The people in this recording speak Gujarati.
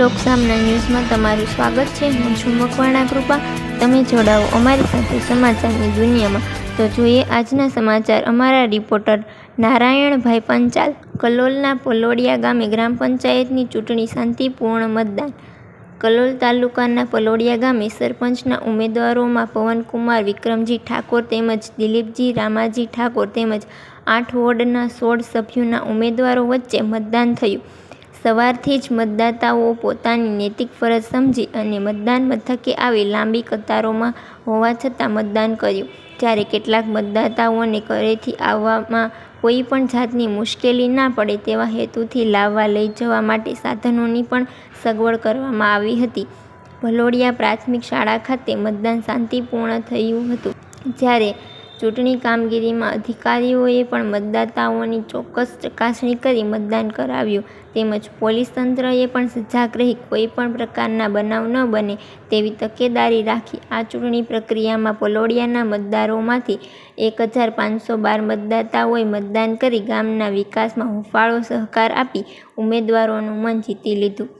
લોકસામના ન્યૂઝમાં તમારું સ્વાગત છે. હું છું મકવાણા કૃપા. તમે જોડાઓ અમારી સાથે સમાચારની દુનિયામાં. તો જોઈએ આજના સમાચાર. અમારા રિપોર્ટર નારાયણભાઈ પંચાલ, કલોલના પલોડિયા ગામે ગ્રામ પંચાયતની ચૂંટણી શાંતિપૂર્ણ મતદાન. કલોલ તાલુકાના પલોડિયા ગામે સરપંચના ઉમેદવારોમાં પવનકુમાર, વિક્રમજી ઠાકોર તેમજ દિલીપજી રામાજી ઠાકોર તેમજ આઠ વોર્ડના સોળ સભ્યોના ઉમેદવારો વચ્ચે મતદાન થયું. સવારથી જ મતદાતાઓ પોતાની નૈતિક ફરજ સમજી અને મતદાન મથકે આવી લાંબી કતારોમાં હોવા છતાં મતદાન કર્યું. જ્યારે કેટલાક મતદાતાઓને ઘરેથી આવવામાં કોઈ પણ જાતની મુશ્કેલી ના પડે તેવા હેતુથી લાવવા લઈ જવા માટે સાધનોની પણ સગવડ કરવામાં આવી હતી. ભલોડિયા પ્રાથમિક શાળા ખાતે મતદાન શાંતિપૂર્ણ થયું હતું. જ્યારે ચૂંટણી કામગીરીમાં અધિકારીઓએ પણ મતદાતાઓની ચોક્કસ ચકાસણી કરી મતદાન કરાવ્યું. તેમજ પોલીસ તંત્રએ પણ સજાગ રહી કોઈ પણ પ્રકારના બનાવ ન બને તેવી તકેદારી રાખી આ ચૂંટણી પ્રક્રિયામાં પલોડિયાના મતદારોમાંથી એક હજાર પાંચસો બાર મતદાતાઓએ મતદાન કરી ગામના વિકાસમાં હૂંફાળો સહકાર આપી ઉમેદવારોનું મન જીતી લીધું.